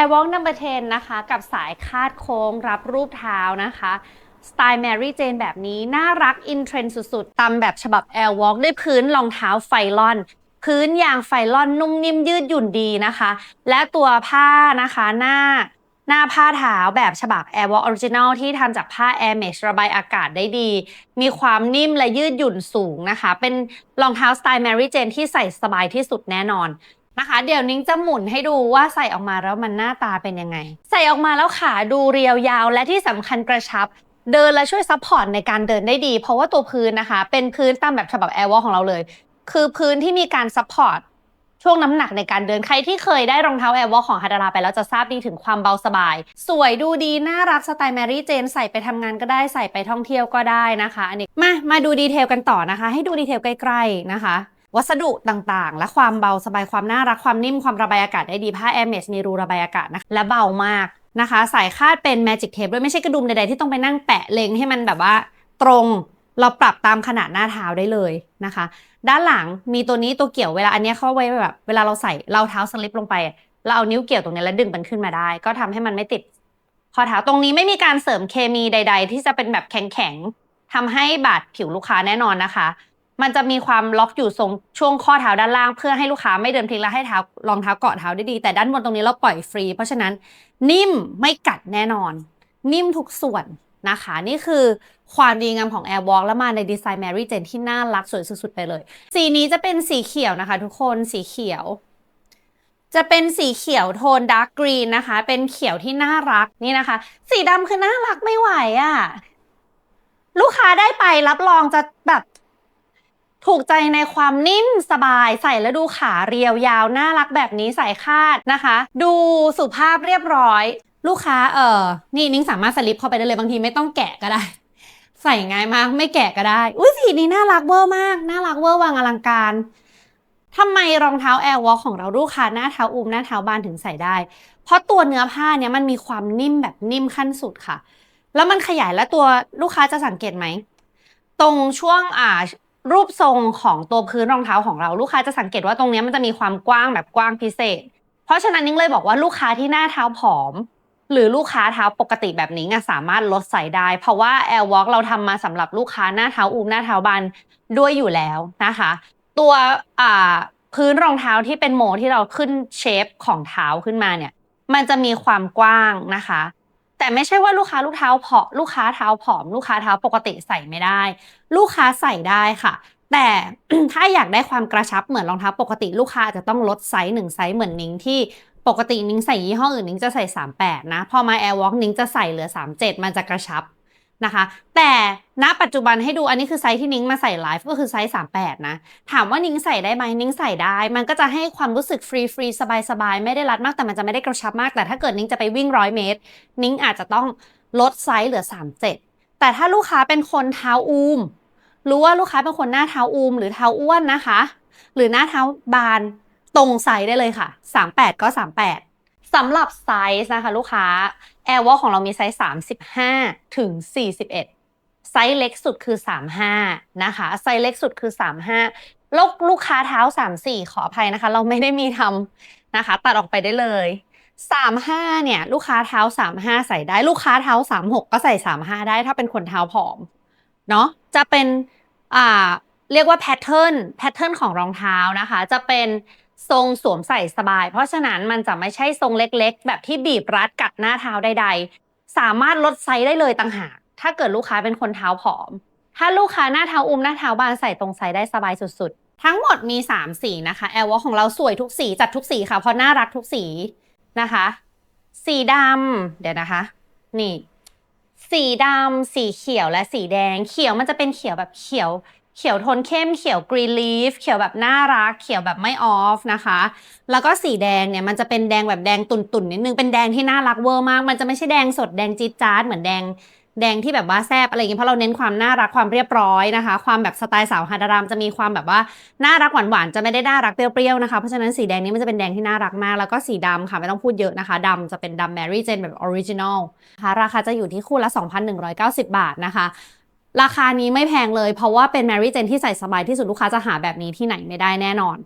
Air Walk Number 10 นะคะ กับสายคาดโค้งรับรูปเท้านะคะสไตล์ Mary Jane แบบนี้ น่ารักอินเทรนด์สุดๆตามแบบฉบับ Air Walk ด้วยพื้นรองเท้าไฟลอน พื้นยางไฟลอนนุ่มนิ่มยืดหยุ่นดีนะคะ และตัวผ้านะคะหน้าหน้าผ้าเท้าแบบฉบับ Air Walk Original ที่ทำจากผ้า Air Mesh ระบายอากาศได้ดี มีความนิ่มและยืดหยุ่นสูงนะคะ เป็นรองเท้าสไตล์ Mary Jane ที่ใส่สบายที่สุดแน่นอน นะคะ เดี๋ยวนิ้งจะหมุนให้ดูว่าใส่ออกมาแล้วมันหน้าตาเป็นยังไง ใส่ออกมาแล้วขาดูเรียวยาวและที่สำคัญกระชับ เดินและช่วยซัพพอร์ตในการเดินได้ดี เพราะว่าตัวพื้นนะคะ เป็นพื้นตามแบบฉบับ Air Walk ของเราเลย คือพื้นที่มีการซัพพอร์ตช่วงน้ำหนักในการเดินใครที่เคยได้รองเท้า Air Walk ของฮาดาราไปแล้วจะทราบดีถึงความเบาสบาย สวยดูดี น่ารักสไตล์แมรี่เจน ใส่ไปทำงานก็ได้ใส่ไปท่องเที่ยวก็ได้นะคะอันนี้มามาดูดีเทลกันต่อนะคะ ให้ดูดีเทลใกล้ๆนะคะ วัสดุต่างๆ และความเบาสบายความน่ารักความนิ่มความระบายอากาศได้ดีผ้า Air Mesh มีรูระบายอากาศนะคะและเบามากนะคะ สายคาดเป็น Magic Tape ด้วยไม่ใช่กระดุมใดๆที่ต้องไปนั่งแปะเลงให้มันแบบว่าตรงเราปรับตามขนาดหน้าเท้าได้เลยนะคะ ด้านหลังมีตัวนี้ตัวเกี่ยวเวลาอันนี้เข้าไว้แบบเวลาเราใส่เราเท้าสลิปลงไป เราเอานิ้วเกี่ยวตรงนี้แล้วดึงมันขึ้นมาได้ ก็ทำให้มันไม่ติดข้อเท้าตรงนี้ไม่มีการเสริมเคมีใด ๆ ที่จะเป็นแบบแข็งๆทำให้บาดผิวลูกค้าแน่นอนนะคะ มันจะมีความล็อกอยู่ทรงช่วงข้อเท้าด้านล่าง เพื่อให้ลูกค้าไม่เดินพลิกและให้เท้ารองเท้าเกาะเท้าได้ดี แต่ด้านบนตรงนี้เราปล่อยฟรี เพราะฉะนั้นนิ่มไม่กัดแน่นอน นิ่มทุกส่วนนะคะ นี่คือความดีงามของ Air Walk แล้วมาในดีไซน์ Mary Jane ที่น่ารักสวยสุดๆไปเลย สีนี้จะเป็นสีเขียวนะคะ ทุกคนสีเขียว จะเป็นสีเขียวโทนดาร์กกรีนนะคะ เป็นเขียวที่น่ารักนี่นะคะ สีดำคือน่ารักไม่ไหวอะ่ะ ลูกค้าได้ไปรับรองจะแบบ ถูกใจในความนิ่มสบายใส่แล้วดูขาเรียวยาวน่ารักแบบนี้ใส่คาดนะคะ ดูสุภาพเรียบร้อย ลูกค้าเออนี่นิ้งสามารถสลิปเข้าไปได้เลยบางทีไม่ต้องแกะก็ได้ ใส่ง่ายมากไม่แกะก็ได้ อุ้ยสีนี้น่ารักเวอร์มาก น่ารักเวอร์วางอลังการทำไมรองเท้า Air Walk ของเราลูกค้าหน้าเท้าอุ้มหน้าเท้าบานถึงใส่ได้ เพราะตัวเนื้อผ้าเนี่ยมันมีความนิ่มแบบนิ่มขั้นสุดค่ะ แล้วมันขยายและตัวลูกค้าจะสังเกตไหมตรงช่วงอ่า รูปทรงของตัวพื้นรองเท้าของเราลูกค้าจะสังเกตว่าตรงนี้มันจะมีความกว้างแบบกว้างพิเศษ เพราะฉะนั้นนิ้งเลยบอกว่าลูกค้าที่หน้าเท้าผอม หรือลูกค้าเท้าปกติแบบนี้อะสามารถลดใส่ได้ เพราะว่า Air Walk เราทำมาสำหรับลูกค้าหน้าเท้าอูมหน้าเท้าบานด้วยอยู่แล้วนะคะ ตัวพื้นรองเท้าที่เป็นโมที่เราขึ้นเชฟของเท้าขึ้นมาเนี่ยมันจะมีความกว้างนะคะ แต่ไม่ใช่ว่าลูกค้าลูกเท้าผอมลูกค้าเท้าผอม ลูกค้าเท้าปกติใส่ไม่ได้ ลูกค้าใส่ได้ค่ะ แต่ถ้าอยากได้ความกระชับเหมือนรองเท้าปกติลูกค้าจจะต้องลดไซส์หนึ่งไซส์เหมือนนิ้งที่ปกตินิ้งใส่ยี่ห้ออื่นนิ้งจะใส่ 38 นะ พอมา Air Walk นิ้งจะใส่เหลือ 37 มันจะกระชับ นะคะ แต่ณปัจจุบันให้ดูอันนี้คือไซส์ที่นิ้งมาใส่ไลฟ์ก็คือไซส์38 นะ ถามว่านิ้งใส่ได้ไหมนิ้งใส่ได้ มันก็จะให้ความรู้สึกฟรีฟรีสบายสบายไม่ได้รัดมากแต่มันจะไม่ได้กระชับมาก แต่ถ้าเกิดนิ้งจะไปวิ่งร้อยเมตร นิ้งอาจจะต้องลดไซส์เหลือ 37 แต่ถ้าลูกค้าเป็นคนเท้าอูม รู้ว่าลูกค้าเป็นคนหน้าเท้าอูม หรือเท้าอ้วนนะคะ หรือหน้าเท้าบานตรงไซส์ได้เลยค่ะ 38 ก็ 38 สำหรับไซส์นะคะลูกค้า Air Walk ของเรามีไซส์ 35 ถึง 41 ไซส์เล็กสุดคือ 35 นะคะ ไซส์เล็กสุดคือ 35ลูกลูกค้าเท้า 34 ขออภัยนะคะ เราไม่ได้มีทำนะคะ ตัดออกไปได้เลย35เนี่ย ลูกค้าเท้า 35 ใส่ได้ ลูกค้าเท้า 36 ก็ใส่ 35 ได้ ถ้าเป็นคนเท้าผอมเนาะจะเป็นอ่าเรียกว่าแพทเทิร์นแพทเทิร์นของรองเท้านะคะ จะเป็น ทรงสวมใส่สบาย เพราะฉะนั้นมันจะไม่ใช่ทรงเล็กๆ แบบที่บีบรัดกัดหน้าเท้าใด ๆ สามารถลดไซส์ได้เลยต่างหากถ้าเกิดลูกค้าเป็นคนเท้าผอม ถ้าลูกค้าหน้าเท้าอุ้มหน้าเท้าบานใส่ตรงไซส์ได้สบายสุดๆ ทั้งหมดมี 3 สีนะคะแอลวอของเราสวยทุกสีจัดทุกสีค่ะเพราะน่ารักทุกสีนะคะ สีดำเดี๋ยวนะคะ นี่ สีดำสีเขียวและสีแดง เขียวมันจะเป็นเขียวแบบเขียว เขียวโทนเข้มเขียวกรีนลีฟเขียวแบบน่ารัก เขียวแบบไม่ออฟนะคะ แล้วก็สีแดงเนี่ยมันจะเป็นแดงแบบแดงตุ่นๆนิดนึงเป็นแดงที่น่ารักเวอร์มาก มันจะไม่ใช่แดงสดแดงจี๊ดจ๊าดเหมือนแดงแดงที่แบบว่าแซบอะไรอย่างเงี้ยเพราะเราเน้นความน่ารักความเรียบร้อยนะคะ ความแบบสไตล์สาวฮาดารามจะมีความแบบว่าน่ารักหวานๆจะไม่ได้น่ารักเปรี้ยวๆนะคะเพราะฉะนั้นสีแดงนี้มันจะเป็นแดงที่น่ารักมาก แล้วก็สีดำค่ะไม่ต้องพูดเยอะนะคะดำจะเป็นดำ Mary Jane แบบออริจินอลนะคะราคาจะอยู่ที่คู่ละ 2,190 บาทนะคะ ราคานี้ไม่แพงเลยเพราะว่าเป็น Mary Jane ที่ใส่สบายที่สุดลูกค้าจะหาแบบนี้ที่ไหนไม่ได้แน่นอน